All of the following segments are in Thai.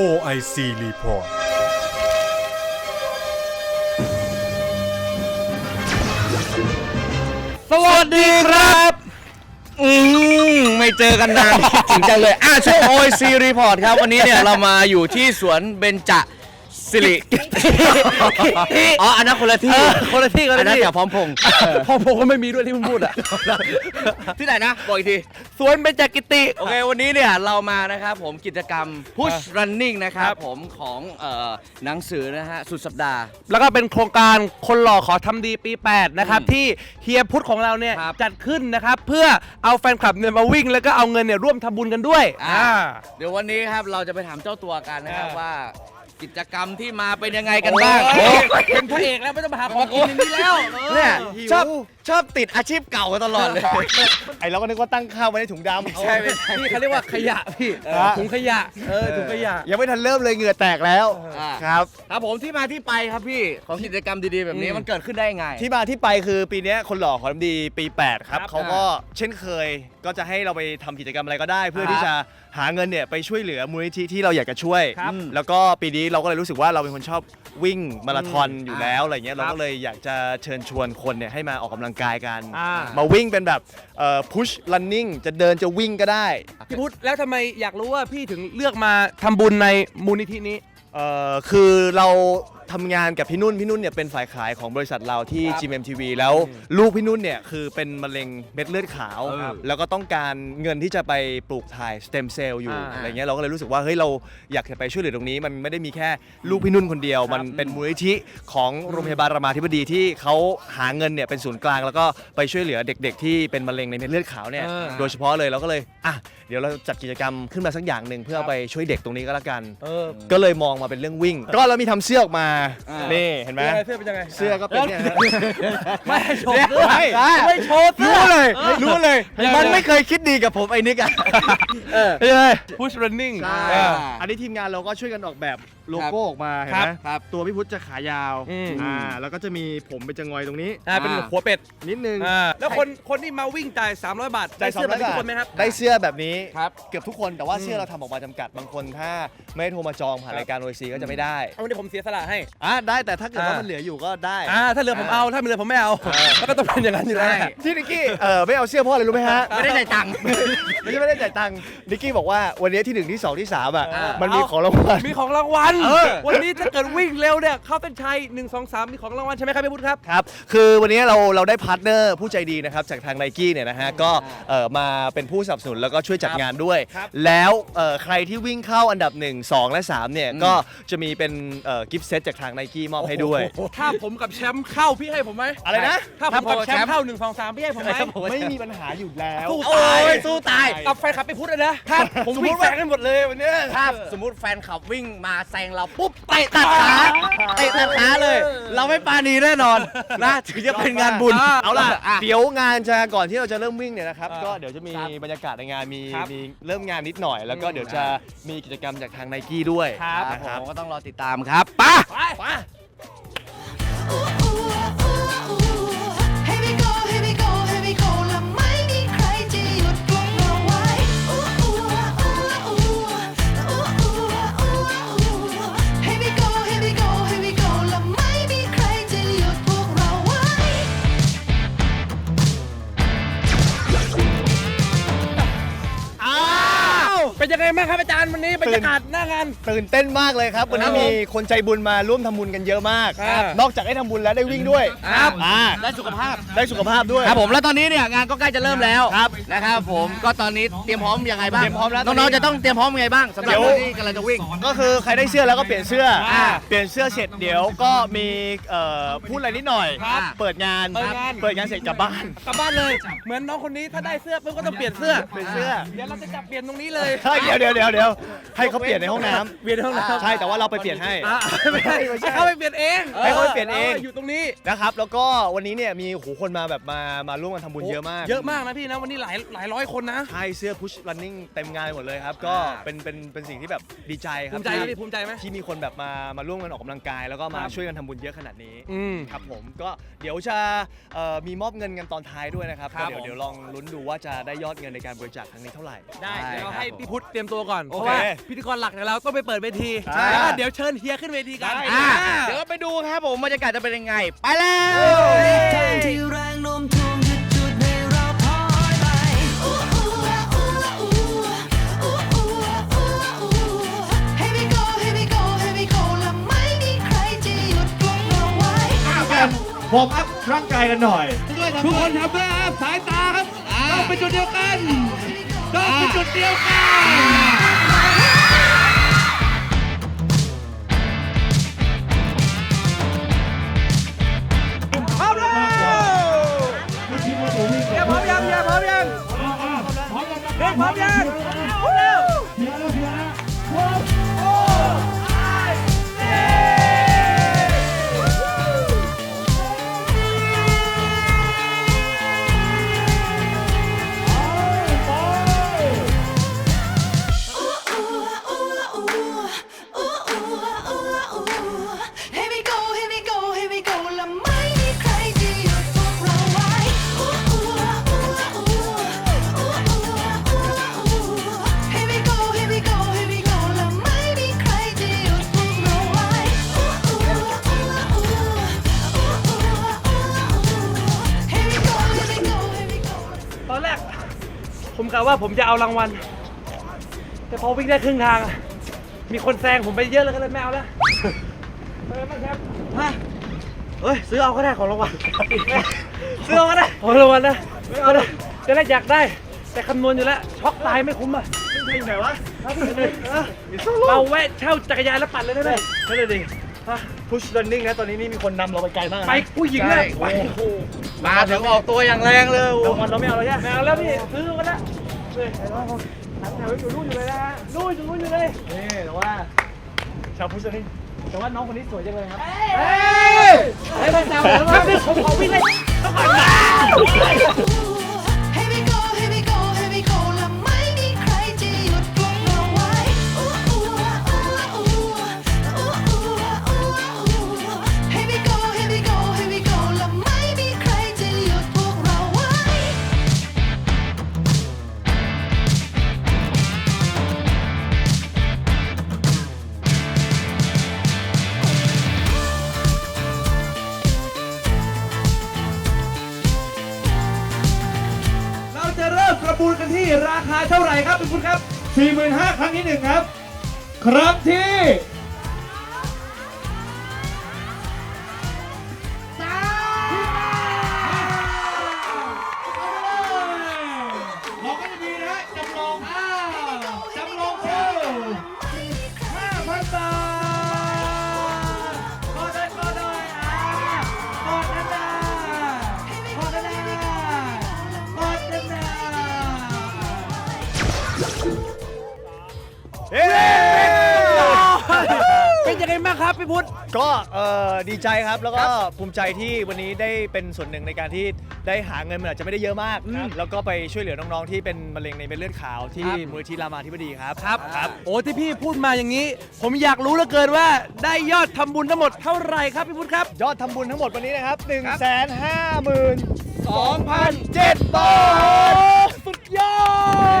OIC Report สวัสดีครับ อืมไม่เจอกันนานคิดถึงจังเลย อะช่วง OIC Report ครับ วันนี้เนี่ย เรามาอยู่ที่สวนเบญจ สิริ อ๋ออันนั้นคนละที่คนละที่คนอันละนั้นที่แถวพร้อมพงษ์พอผมก็ไม่มีด้วยที่มึงพูดอะ ที่ไหนนะบอกอีกที สวนเบญจกิติ โอเค วันนี้เนี่ยเรามานะครับผมกิจกรรม Push Running นะครับครับผมของเอ่อหนังสือนะฮะสุดสัปดาห์ แล้วก็เป็นโครงการคนหล่อขอทำดีปี 8 นะครับ อืมที่เฮียพุทธของเราเนี่ย ครับ จัดขึ้นนะครับ เพื่อเอาแฟนคลับเนี่ยมาวิ่ง แล้วก็เอาเงินเนี่ยร่วมทำบุญกันด้วยอ่า อ่า เดี๋ยววันนี้ครับเราจะไปถามเจ้าตัวกันนะครับอ่าว่า กิจกรรมที่มาเป็นยังไงกันบ้างโอ้ยเป็นพระเอกแล้วไม่ต้องมาหาของกินอย่างนี้แล้วเนี่ยชอบชอบติดอาชีพเก่าตลอดเลย ไอเราก็นึกว่าตั้งข้าวไว้ในถุงดำใช่ไม่ใช่นี่เขาเรียกว่าขยะพี่เออถุงขยะเออถุงขยะยังไม่ทันเริ่มเลยเหงื่อแตกแล้วอ่าครับครับผมที่มาที่ไปครับพี่ของกิจกรรมดีๆแบบนี้อืมมันเกิดขึ้นได้ยังไง ที่มาที่ไปคือปีเนี้ยคนหล่อขอทำดีปี8ครับครับเขาก็เช่นเคยก็จะให้เราไปทำกิจกรรมอะไรก็ได้ เพื่อครับที่จะหาเงินเนี่ยไปช่วยเหลือมูลนิธิที่เราอยากจะช่วยครับแล้วก็ปีนี้เราก็เลยรู้สึกว่าเราเป็นคนชอบวิ่งมาราธอนอยู่อ่าแล้วอะไรเงี้ยครัเราบก็เลยอยากจะเชิญชวนคนเนี่ยให้มาออกกำลังกายกัน อ่า มาวิ่งเป็นแบบเอ่อ push running จะเดินจะวิ่งก็ได้พี่พุทธแล้วทำไมอยากรู้ว่าพี่ถึงเลือกมาทำบุญในมูลนิธินี้ เอ่อคือเรา ทำงานกับพี่นุ่น พี่นุ่นเนี่ยเป็นฝ่ายขายของบริษัทเราที่ครับ GMMTV แล้วลูกพี่นุ่นเนี่ยคือเป็นมะเร็งเม็ดเลือดขาว ครับแล้วก็ต้องการเงินที่จะไปปลูกถ่ายสเต็มเซลล์อยู่อ่าอะไรเงี้ยเราก็เลยรู้สึกว่าเฮ้ยเราอยากจะไปช่วยเหลือตรงนี้ มันไม่ได้มีแค่ลูกพี่นุ่นคนเดียว มันเป็นมูลนิธิของโรงพยาบาลรามาธิบดีที่เขาหาเงินเนี่ยเป็นศูนย์กลาง แล้วก็ไปช่วยเหลือเด็ก ๆ ที่เป็นมะเร็งในเม็ดเลือดขาวเนี่ยเออโดยเฉพาะเลยเราก็เลยอะเดี๋ยวเราจัดกิจกรรมขึ้นมาสักอย่างหนึ่งเพื่อเอาไปช่วยเด็กตรงนี้ก็แล้วกัน เออ ก็เลยมองมาเป็นเรื่องวิ่ง ก็เรามีทำเสื้อออกมาอ่านี่ นี่เห็นไหมเสื้อเป็นยังไงเสื้อก็เป็นเนี่ยฮะ ไม่ให้โชว์เสื้อไม่ไม่โชว์เสื้อ รู้เลยรู้เลยยังไงมันไม่เคยคิดดีกับผมไอ้นิกอะเออใช่ไหม push running ใช่เอออันนี้ทีมงานเราก็ช่วยกันออกแบบ โลโก้ออกมาเห็นครัไหมบครับ ตัวพี่พุทธจะขายาวอืม อ่าแล้วก็จะมีผมเป็นจะงอยตรงนี้อ่าเป็นอ่าหัวเป็ดนิดนึง อ่าแล้วคนคนที่มาวิ่งจ่าย300 บาทได้เสื้อแบบนี้ทุกคนไหมครับ ได้เสื้อแบบนี้ ครับ เกือบทุกคนแต่ว่าเสื้อเราทำออกมาจำกัดบางคนถ้าไม่ได้โทรมาจองผ่านรายการโอซีก็จะไม่ได้เอาวันนี้ผมเสียสละให้ อะได้แต่ถ้าเกิดว่าอ่ามั มันเหลืออยู่ก็ได้ อ่าถ้าเหลือผมเอาถ้าไม่เหลือผมไม่เอาแล้วก็ต้องเป็นอย่างนั้นอยู่แล้ว ใช่ ที่นิกกี้เออไม่เอาเสื้อเพราะอะไรรู้ไหมฮะ ไม่ได้จ่ายตังค์ ไม่ใช่ไม่ได้จ่ายตังค์นิกกี้บอกว่าวันนี้ที่หนึ่งที่สองที่สามอะเออมันมีของรางวัล มีของรางวัลเออวันนี้ถ้าเกิดวิ่งเร็วเนี่ยเข้าเส้นชัย1 2 3มีของรางวัลใช่ไหมครับพี่พุทธครับ ครับ คือวันนี้เราเราได้พาร์ทเนอร์ผู้ใจดีนะครับจากทางไนกี้เนี่ยนะฮะก็เอ่อมาเป็นผู้สนับสนุนแล้วก็ช่วยจัดงานด้วย ครับแล้วเอ่อใครที่วิ่งเข้าอันดับ 1 2 และ3เนี่ยอืมก็จะมีเป็นกิฟต์เซตจากทางไนกี้มอบให้ด้วย ถ้าผมกับแชมป์เข้าพี่ให้ผมไหมอะไรนะ ถ้าผมกับแชมป์เข้า1 2 3พี่ให้ผมไหมไม่มีปัญหาอยู่แล้วสู้โอ้ยสู้ตายกับแฟนคลับไปพุทธเลยนะถ้าผมวิ่งแซงกันหมดเลยวันเนี้ยถ้าสมมติแฟนขับวิ่งมาแซงเราปุ๊บเตะตัดขาเตะตัดขาเลย เราไม่ปานีแน่นอนนะถึงจะเป็นงานบุญเอาล่ะอะเดี๋ยวงานจะก่อนที่เราจะเริ่มวิ่งเนี่ยนะครับอ่าก็เดี๋ยวจะมีครับบรรยากาศในงานมีครับมีเริ่มงานนิดหน่อย แล้วก็เดี๋ยวจะมีกิจกรรมจากทางไนกี้ด้วยครับนะครับผมก็ต้องรอติดตามครับไป้าไป เป็นยังไงบ้างครับอาจารย์วันนี้บรรยากาศหน้างาน ตื่นเต้นมากเลยครับ วันนี้ครับผมมีคนใจบุญมาร่วมทำบุญกันเยอะมาก ครับ นอกจากได้ทำบุญแล้วได้วิ่งด้วย ครับอ่า ได้สุขภาพ ได้สุขภาพด้วย ครับผมแล้วตอนนี้เนี่ยงานก็ใกล้จะเริ่มแล้วครับนะครับผมก็ตอนนี้เตรียมพร้อมยังไงบ้างเตรียมพร้อมแล้วน้องๆจะต้องเตรียมพร้อมยังไงบ้างสำหรับเดี๋ยว คนที่กำลังจะวิ่ง ก็คือใครได้เสื้อแล้วก็เปลี่ยนเสื้ออ่าเปลี่ยนเสื้อเสร็จเดี๋ยวก็มีเอ่อพูดอะไรนิดหน่อย ครับเปิดงาน เปิดงาน เปิดงานเสร็จกลับบ้าน กลับบ้านเลย เหมือนน้องคนนี้ถ้าได้เสื้อปุ๊บก็ต้องเปลี่ยนเสื้อ เปลี่ยนเสื้อ เดี๋ยวเราจะจับเปลี่ยนตรงนี้เลยใช่เดี๋ยวเดี๋ยวเดี๋ยวเดี๋ยวให้เขาเปลี่ยนในห้องน้ำเปลี่ยนในห้องน้ำใช่แต่ว่าเราไปเปลี่ยนให้ อะไม่ใช่ให้เขาไปเปลี่ยนเองให้เขาไปเปลี่ยนเอง อยู่ตรงนี้นะครับแล้วก็วันนี้เนี่ยมีโหคนมาแบบมามาร่วมกันทำบุญเยอะมากเยอะมากนะพี่นะวันนี้หลายหลายร้อยคนนะ ใช่เสื้อ push running เต็มงานไปหมดเลยครับ ก็อ่า เป็นเป็นเป็นสิ่งที่แบบดีใจครัภูบมิใจไหมที่พี่ภูมิใจไหม ที่มีคนแบบมามาร่วมกันออกกำลังกาย แล้วก็มาครับ ช่วยกันทำบุญเยอะขนาดนี้อืม ครับผมก็เดี๋ยวจะเอ่อมีมอบเงินกันตอนท้ายด้วยนะครับครับก็เดี๋ยวผม เดี๋ยวลองลุ้นดูว่าจะได้ยอดเงินในการบริจาคครั้งนี้เท่าไหร่ได้ได้เดี๋ยวครับให้พี่พุทธเตรียมตัวก่อน เพโอราะเคว่าพิธีกรหลักของเราต้องไปเปิดเวทีใช่ แล้วก็เดี๋ยวเชิญเฮียขึ้นเวทีกันอะอ่าเดี๋ยวเราไปดูครับผมบรรยากาศจะเป็นยังไง ไปแล้วที่แรงโน้มถ่วงหยุดจุดให้เราพลอยไปอู้อู้อู้อู้อู้อู้อู้ Here we go Here we go Here we go และไม่มีใครจะหยุดพวกเราไว้กันวอร์มอัพร่างกายกันหน่อย ทุกคนทำด้วยครับสายตาครับต้องเป็นจุดเดียวกัน ต้องเป็นจุดเดียวกันพร้อมแล้วเฮียพร้อมยังเฮียพร้อมยังเด็กพร้อมยังพร้อมแล้ว ผมกะว่าผมจะเอารางวัล แต่พอวิ่งได้ครึ่งทางอะมีคนแซงผมไปเยอะแล้วก็เลยไม่เอาแล้วเป็นไงบ้างครับฮะเฮ้ยซื้อเอาก็ได้ของรางวัล ซื้อเอาก็ได้ของรางวัลนะไม่เอาเลยจะได้อยากได้ แต่คำนวณอยู่แล้วช็อกตายไม่คุ้มอะไม่ใช่อยู่ไหนวะเราแวะเช่าจักรยานแล้วปั่นเลยได้ไหมนั่นเลยดิ พุช running นะตอนนี้นี่มีคนนำเราไปไกลมากนะไปผู้หญิงเลยใช่มาถึงออกตัวอย่างแรงเลยรางวัลเราไม่เอาแล้วใช่ไหมไม่เอาแล้วพี่ซื้อมาแล้วเฮ้ยเห็นว่าผมหันแถวอยู่นู่นอยู่เลยนะฮะนู่นอยู่นู่นอยู่เลยนี่แต่ว่าชาวพุช running แต่ว่าน้องคนนี้สวยจังเลยครับเฮ้ยไอ้แซวผมครับผมขอวิ่งเลย มูลกันที่ราคาเท่าไหร่ครับคุณครับ45,000ครั้งที่หนึ่งครับ ครั้งที่ พี่พุทธก็เอ่อดีใจครับแล้วก็ภูมิใจที่วันนี้ได้เป็นส่วนหนึ่งในการที่ได้หาเงินมันอาจจะไม่ได้เยอะมากครับแล้วก็ไปช่วยเหลือน้องๆที่เป็นมะเร็งในเม็ดเลือดขาวที่ครับ มูลนิธิรามาธิบดีครับครับครับ โอ้ที่พี่พูดมาอย่างนี้ ผมอยากรู้เหลือเกินว่าได้ยอดทำบุญทั้งหมดเท่าไหร่ครับพี่พุทธครับ ยอดทำบุญทั้งหมดวันนี้นะครับ1 5 2 7 0บาท สุดยอ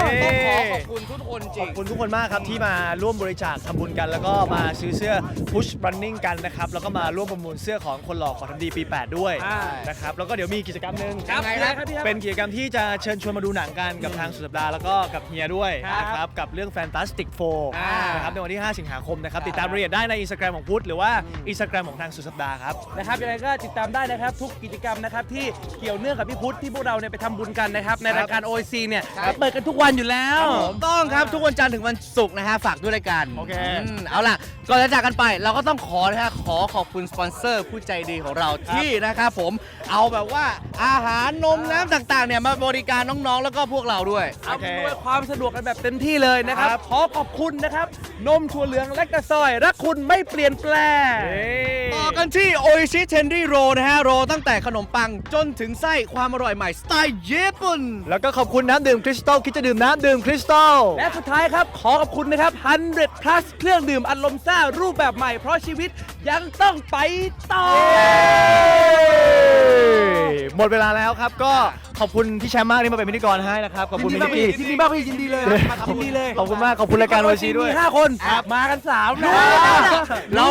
ด ต้องขอขอบ คุณทุกคนจขริอง บคุณทุกคนมากครับที่มาร่วมบริจาคทำบุญกัน แล้วก็มาซื้อเสื้อ Push Running กันนะครับ แล้วก็มาร่วมประมูลเสื้อของคนหล่อขอทำดีปี 8 ด้วยใช่ นะครับแล้วก็เดี๋ยวมีกิจกรรมหนึ่งครับยังไงคนะรับพี่ครับ เป็นกิจกรรมที่จะเชิญชวนมาดูหนังกันกับทางสุดสัปดาห์แล้วก็กับเฮียด้วยครับนะครับกับเรื่อง Fantastic Four อ่านนะครับในวันที่ 5 สิงหาคมนะครับติดตามรายละเอียดได้ใน Instagram ของพุทธหรือว่า Instagram ของทางสุดสัปดาห์ครับ นะครับยังไงก็ติดตามได้นะครับ ทุกกิจกรรมนะครับที่เกี่ยวเนื่องกับพี่พุทธที่พวกเราเนี่ยไปทำบุญกันนะครับ ในรายการ OIC เนี่ยเปิดกันทุกวันอยู่แล้ว ถูกต้องครับทุกวันจันทร์ถึงวันศุกร์นะฮะฝากด้วยรายการโอเค มเอาล่ะ ก่อนจะจากกันไป เราก็ต้องขอนะฮะขอขอบคุณสปอนเซอร์ผู้ใจดีของเราที่นะครับผมเอาแบบว่าอาหารนมน้ำต่างๆเนี่ยมาบริการน้องๆ แล้วก็พวกเราด้วยอำนวยความสะดวกกันแบบเต็มที่เลยนะครับครับ ขอขอบคุณนะครับ นมถั่วเหลืองและกระซอย รักคุณไม่เปลี่ยนแปลง ต่อกันที่โออิชิเทนดี้โรนะฮะ โรตั้งแต่ขนมปังจนถึงไส้ความอร่อยใหม่สไตล์ญี่ปุ่น แล้วก็ขอบคุณน้ำดื่มคริสตัลคิดจะดื่มน้ำดื่มคริสตัลและสุดท้ายครับ ขอขอบคุณนะครับ 100 plus เครื่องดื่มอารมณ์ซ่ารูปแบบใหม่ เพราะชีวิตยังต้องไปต่อ หมดเวลาแล้วครับ ก็ขอบคุณพี่แชมป์มากที่มาเป็นพิธีกรให้นะครับ ขอบคุณพี่นิกกี้ยินดีมากพี่ยินดีเลยยินดีเลยขอบคุณมาก ขอบคุณรายการโอชีด้วย มีห้าคนมากันสามนะเรา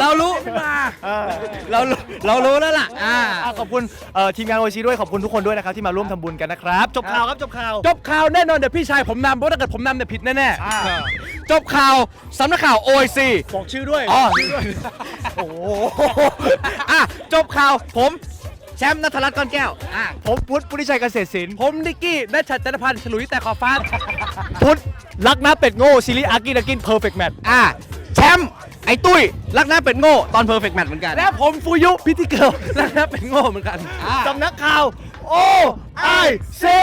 เรารู้มาเออเรารู้เรารู้แล้วล่ะอ่า อะขอบคุณเอ่อทีมงานโอชีด้วยขอบคุณทุกคนด้วยนะครับที่มาร่วมทำบุญกันนะครับ จบข่าวครับจบข่าวจบข่าวแน่นอนเดี๋ยวพี่ชายผมนำเพราะถ้าเกิดผมนำเนี่ยผิดแน่จบข่าวสำนักข่าว OIC บอกชื่อด้วยอ๋อชื่อด้วยโอ้โห อะ จบข่าวผม แชมป์นัทรัตน์ก้อนแก้วอะผมพุทธพุทธิชัยเกษตรศิลป์ๆผมนิกกี้นัชชัดจันทพันธ์ฉลุยแต่ขอบฟ้า พุทธรักน้าเป็ดโง่ซีรีส์อากินากินเพอร์เฟกต์แมทอะแชมป์ไอ้ตุ้ยรักหน้าเป็ดโง่ตอนเพอร์เฟกต์แมทเหมือนกันและผมฟูยุพิธีเกิลและเป็นโง่เหมือนกันอะ สำนักข่าว โอไอซี